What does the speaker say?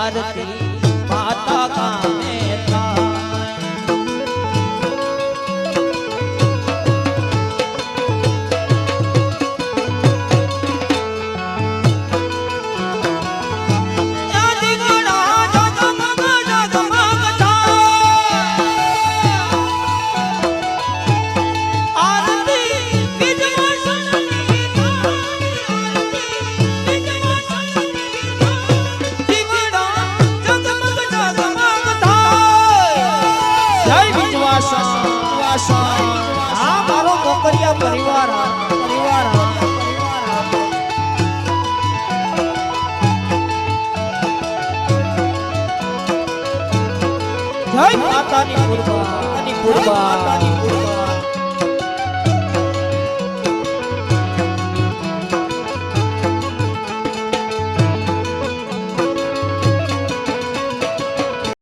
આરતી આશા આ મારો કોકરિયા પરિવાર પરિવાર જય માતાની પૂર્વા. માતાની